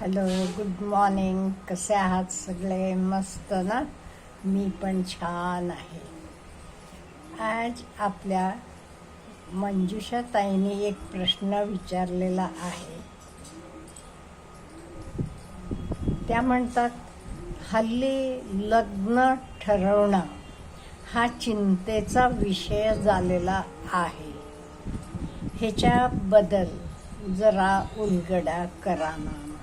Hello good morning. कसे आहात सगळे? मस्त ना? मी पण छान आहे. आज आपल्या मंजुषा ताईने एक प्रश्न विचारलेला आहे. त्या म्हणतात हल्ली लग्न ठरवणं हा चिंतेचा विषय झालेला आहे. ह्याच्याबद्दल जरा उलगडा करा ना.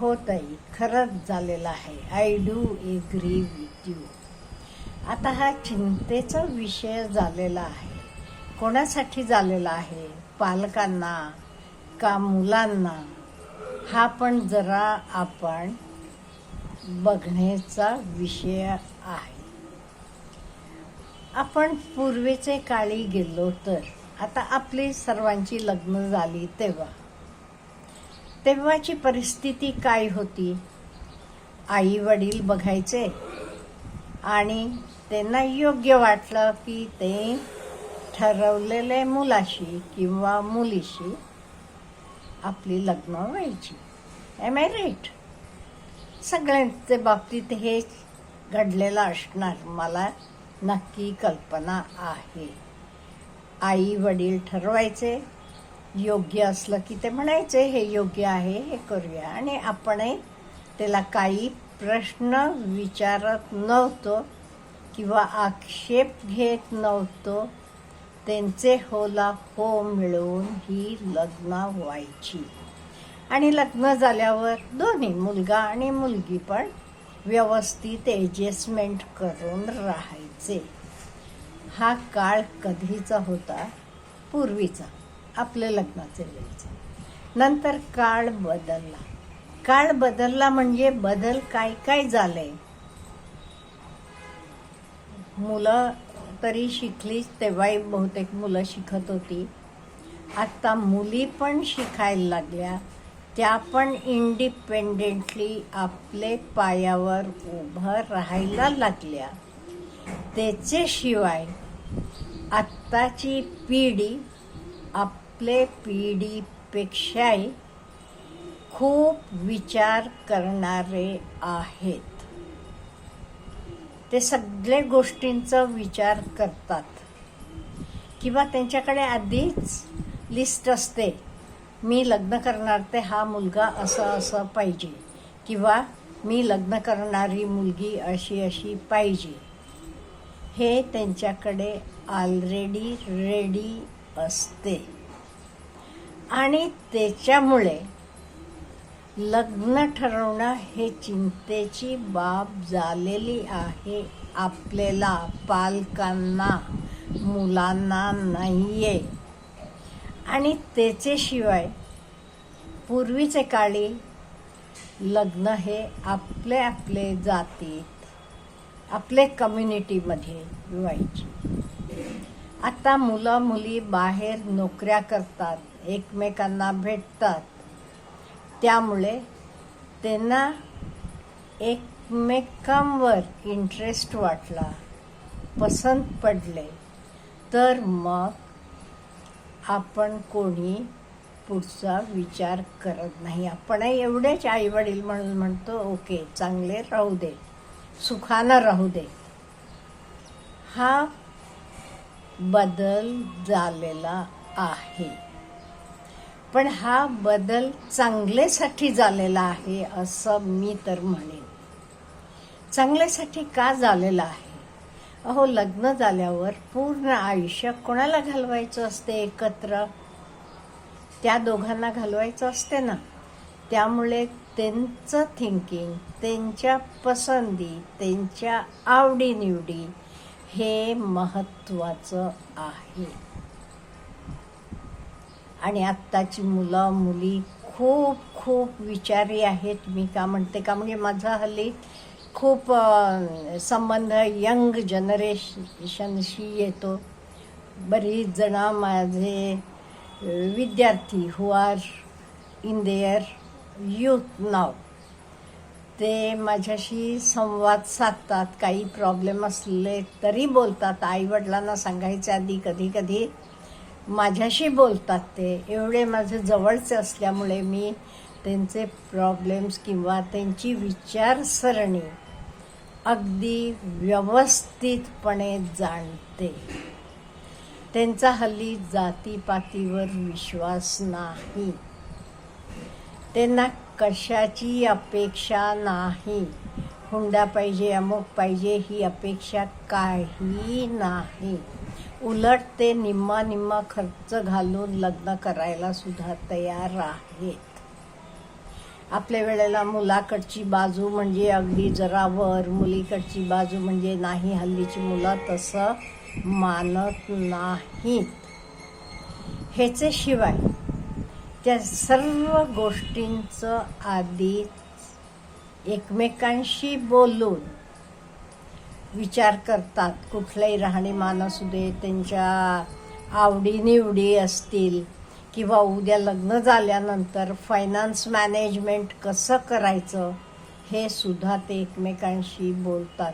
हो ताई खरंच झालेलं आहे. I do agree with you आता हा चिंतेचा विषय झालेला आहे. कोणासाठी झालेला आहे? पालकांना का मुलांना? हा पण जरा आपण बघण्याचा विषय आहे. आपण पूर्वीचे काळी गेलो तर आता आपली सर्वांची लग्न झाली तेव्हा. तेव्हाची परिस्थिती काय होती? आई वडील बघायचे. आणि त्यांना योग्य वाटलं की ते ठरवलेले मुलाशी किंवा मुलीशी आपली लग्न व्हायची. एम आय राईट सगळ्यांच्या बाबतीत हे घडलेलं असणार मला नक्की कल्पना आहे. आई वडील ठरवायचे. योग्य असलं की ते म्हणायचे हे योग्य आहे हे करूया. आणि आपणही त्याला काही प्रश्न विचारत नव्हतो किंवा आक्षेप घेत नव्हतो त्यांचे होला हो मिळवून ही लग्न व्हायची. आणि लग्न झाल्यावर दोन्ही मुलगा आणि मुलगी पण व्यवस्थित ॲडजस्टमेंट करून राहायचे. हा काळ कधीचा होता? पूर्वीचा. आपल्या लग्नाचे वेळेचा नंतर काळ बदलला. काळ बदलला म्हणजे बदल काय काय झाले? मुलं तरी शिकलीच तेव्हाही बहुतेक मुलं शिकत होती. आत्ता मुली पण शिकायला लागल्या. त्या पण इंडिपेंडेंटली आपले पायावर उभं राहायला लागल्या. त्याच्याशिवाय आत्ताची पिढी आप आपले पिढीपेक्षाही खूप विचार करणारे आहेत. ते सगळे गोष्टींचा विचार करतात. किंवा त्यांच्याकडे आधीच लिस्ट असते मी लग्न करणार ते हा मुलगा असं असं पाहिजे किंवा मी लग्न करणारी मुलगी अशी अशी पाहिजे. हे त्यांच्याकडे ऑलरेडी रेडी असते. आणि त्याच्यामुळे लग्न ठरवणं हे चिंतेची बाब झालेली आहे. आपल्याला पालकांना मुलांना नाही आहे आणि त्याच्याशिवाय पूर्वीचे काळी लग्न हे आपले आपले जातीत आपले कम्युनिटीमध्ये व्हायचे. आता मुलं मुली बाहेर नोकऱ्या करतात एकमेकांना भेटतात. त्यामुळे त्यांना एकमेकांवर इंटरेस्ट वाटला पसंत पडले. तर मग आपण कोणी पुढचा विचार करत नाही. आपण एवढेच आईवडील म्हणून म्हणतो ओके चांगले राहू दे सुखानं राहू दे. हा बदल झालेला आहे. पण हा बदल चांगल्यासाठी झालेला आहे असं मी तर म्हणेन. चांगल्यासाठी का झालेला आहे? अहो लग्न झाल्यावर पूर्ण आयुष्य कोणाला घालवायचं असते एकत्र? त्या दोघांना घालवायचं असते ना. त्यामुळे त्यांचं थिंकिंग त्यांच्या पसंती त्यांच्या आवडीनिवडी हे महत्त्वाचं आहे. आणि आत्ताची मुलं मुली खूप खूप विचारी आहेत. मी का म्हणते का? म्हणजे माझा हल्ली खूप संबंध यंग जनरेशनशी येतो. बरीच जणं माझे विद्यार्थी who are in their youth नाव ते माझ्याशी संवाद साधतात काही प्रॉब्लेम असले तरी बोलतात. आईवडिलांना सांगायच्या आधी कधी कधी माझ्याशी बोलतात ते. एवढे माझे जवळचे असल्यामुळे मी त्यांचे प्रॉब्लेम्स किंवा त्यांची विचारसरणी अगदी व्यवस्थितपणे जाणते. त्यांचा हल्ली जातीपातीवर विश्वास नाही. त्यांना कशाची अपेक्षा नाही. हुंडा पाहिजे अमुक पाहिजे ही अपेक्षा काही नाही. उलट ते निम्मा निम्मा खर्च घालून लग्न करायला सुद्धा तयार आहेत. आपल्या वेळेला मुलाकडची बाजू म्हणजे अगदी जरावर मुलीकडची बाजू म्हणजे नाही हल्लीची मुलं तसं मानत नाहीत. ह्याचे शिवाय त्या सर्व गोष्टींचं आधी एकमेकांशी बोलून विचार करतात. कुठलंही राहणीमान असू दे त्यांच्या आवडीनिवडी असतील किंवा उद्या लग्न झाल्यानंतर फायनान्स मॅनेजमेंट कसं करायचं हे सुद्धा ते एकमेकांशी बोलतात.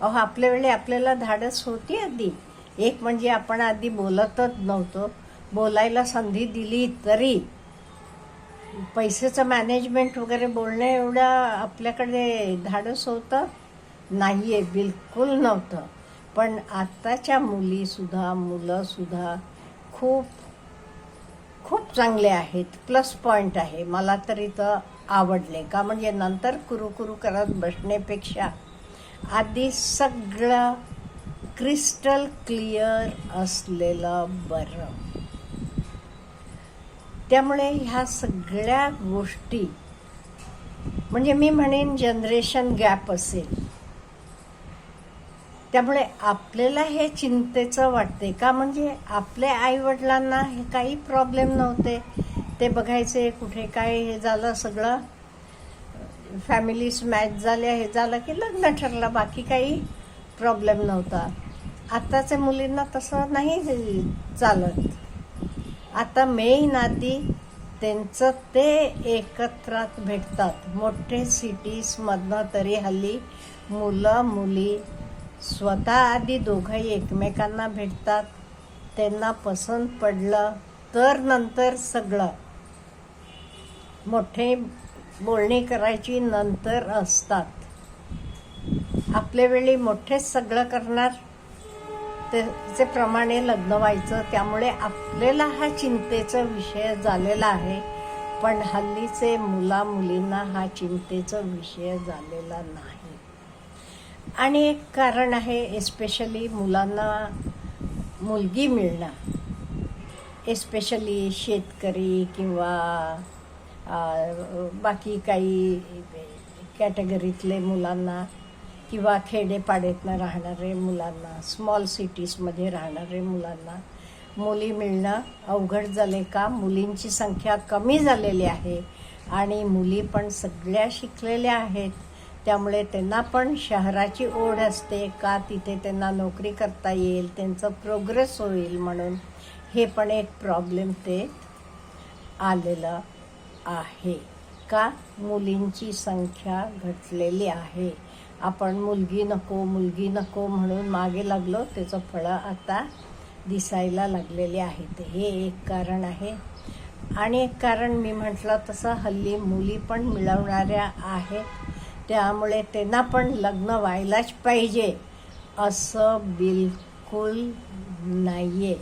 अहो आपल्या वेळी आपल्याला धाडस होती आधी. एक म्हणजे आपण आधी बोलतच नव्हतो. बोलायला संधी दिली तरी पैशाचं मॅनेजमेंट वगैरे बोलणं एवढं आपल्याकडे धाडस होतं? नाही आहे बिलकुल नव्हतं. पण आत्ताच्या मुलीसुद्धा मुलंसुद्धा खूप खूप चांगले आहेत. प्लस पॉईंट आहे. मला तरी तर आवडले. का म्हणजे नंतर कुरुकुरु करत बसण्यापेक्षा आधी सगळं क्रिस्टल क्लिअर असलेलं बरं. त्यामुळे ह्या सगळ्या गोष्टी म्हणजे मी म्हणेन जनरेशन गॅप असेल. त्यामुळे आपल्याला हे चिंतेचं वाटते का? म्हणजे आपल्या आईवडिलांना हे काही प्रॉब्लेम नव्हते. ते बघायचे कुठे काय हे झालं सगळं. फॅमिलीज मॅच झाल्या हे झालं की लग्न ठरलं बाकी काही प्रॉब्लेम नव्हता. आत्ताच्या मुलींना तसं नाही चालत. आता मेन नाती त्यांचं ते एकत्रात भेटतात. मोठे सिटीजमधनं तरी हल्ली मुलं मुली स्वतः आधी दोघंही एकमेकांना भेटतात. त्यांना पसंत पडलं तर नंतर सगळं. मोठे बोलणी करायची नंतर असतात. आपल्या वेळी मोठेच सगळं करणार? त्याचे प्रमाणे लग्न व्हायचं त्यामुळे आपल्याला हा चिंतेचा विषय झालेला आहे. पण हल्लीचे मुला मुलींना हा चिंतेचा विषय झालेला नाही. आणि एक कारण आहे एस्पेशली मुलांना मुलगी मिळणं. एस्पेशली शेतकरी किंवा बाकी काही कॅटेगरीतले मुलांना किंवा खेडेपाड्यातनं राहणारे मुलांना स्मॉल सिटीजमध्ये राहणारे मुलांना मुली मिळणं अवघड झाले का? मुलींची संख्या कमी झालेली आहे आणि मुली पण सगळ्या शिकलेल्या आहेत. त्यामुळे त्यांना पण शहराची ओढ असते का? तिथे त्यांना नोकरी करता येईल त्यांचं प्रोग्रेस होईल म्हणून हे पण एक प्रॉब्लेम ते आलेलं आहे. का? मुलींची संख्या घटलेली आहे. आपण मुलगी नको मुलगी नको म्हणून मागे लागलो त्याचं फळं आता दिसायला लागलेले आहेत हे एक कारण आहे. आणि एक कारण मी म्हटलं तसं हल्ली मुली पण मिळवणाऱ्या आहेत. त्यामुळे त्यांना पण लग्न व्हायलाच पाहिजे असं बिलकुल नाही आहे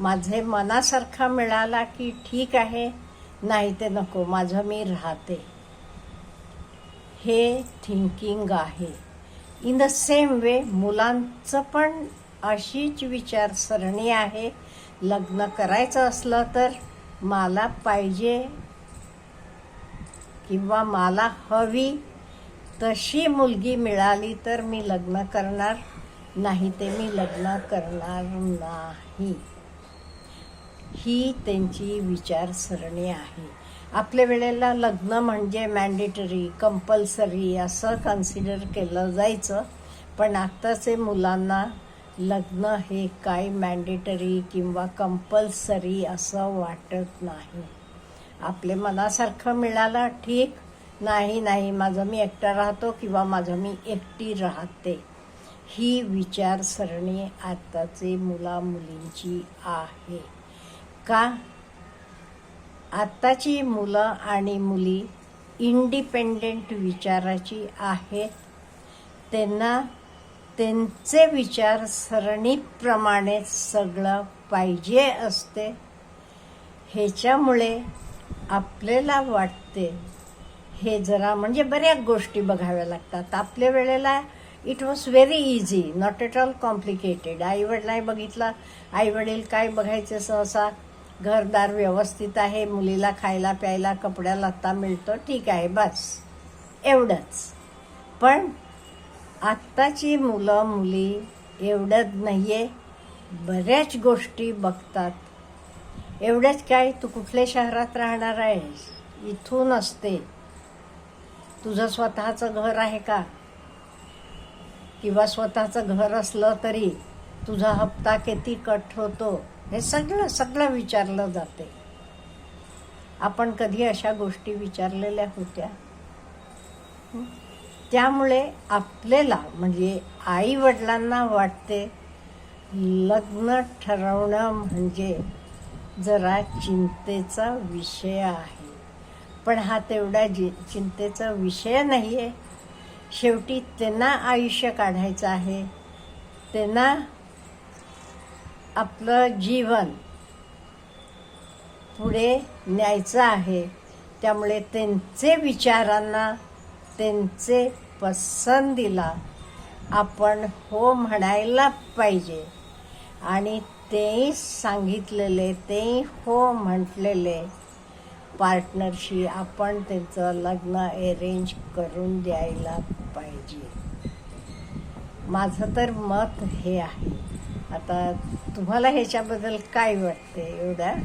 माझे मनासारखा मिळाला की ठीक आहे नाही ते नको माझं मी राहते. हे थिंकिंग आहे. इन द सेम वे मुलांचं पण अशीच विचारसरणी आहे. लग्न करायचं असलं तर मला पाहिजे किंवा मला हवी तशी मुलगी मिळाली तर मी लग्न करणार नाही ते मी लग्न करणार नाही. ही त्यांची विचारसरणी आहे. आपल्या वेळेला लग्न म्हणजे मॅन्डेटरी कंपल्सरी असं कन्सिडर केलं जायचं. पण आत्ताचे मुलांना लग्न हे काय मॅन्डेटरी किंवा कंपल्सरी असं वाटत नाही. आपले मनासारखं मिळालं ठीक. नाही नाही माझं मी एकटा राहतो किंवा माझं मी एकटी राहते. ही विचारसरणी आत्ताचे मुला मुलींची आहे. का? आत्ताची मुलं आणि मुली इंडिपेंडेंट विचाराची आहेत. त्यांना त्यांचे विचार सरणीप्रमाणे सगळं पाहिजे असते. ह्याच्यामुळे आपल्याला वाटते हे जरा म्हणजे बऱ्याच गोष्टी बघाव्या लागतात. आपल्या वेळेला it was very easy not at all complicated आईवडिलांनी बघितलं आईवडील काय बघायचे सहसा? घरदार व्यवस्थित आहे मुलीला खायला प्यायला कपड्या लत्ता मिळतो ठीक आहे बस. एवढंच. पण आत्ताची मुलं मुली एवढंच नाही आहे बऱ्याच गोष्टी बघतात. एवढंच काय तू कुठल्या शहरात राहणार आहेस? इथून असते. तुझं स्वतःचं घर आहे का? किंवा स्वतःचं घर असलं तरी तुझा हप्ता किती कट होतो? हे सगळं सगळं विचारलं जाते. आपण कधी अशा गोष्टी विचारलेल्या होत्या? त्यामुळे आपल्याला म्हणजे आई वडिलांना वाटते लग्न ठरवणं म्हणजे जरा चिंतेचा विषय आहे. पण हा तेवढा जि चिंतेचा विषय नाही आहे शेवटी त्यांना आयुष्य काढायचं आहे. त्यांना आपलं जीवन पुढे न्यायचं आहे. त्यामुळे त्यांचे विचारांना त्यांचे पसंतीला आपण हो म्हणायला पाहिजे. आणि तेही सांगितलेले तेही हो म्हटलेले पार्टनरशी आपण त्यांचं लग्न अरेंज करून द्यायला पाहिजे. माझं तर मत हे आहे. आता तुम्हाला ह्याच्याबद्दल काय वाटते एवढं?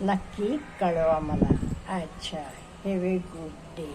नक्की कळवा मला. अच्छा हॅव ए गुड डे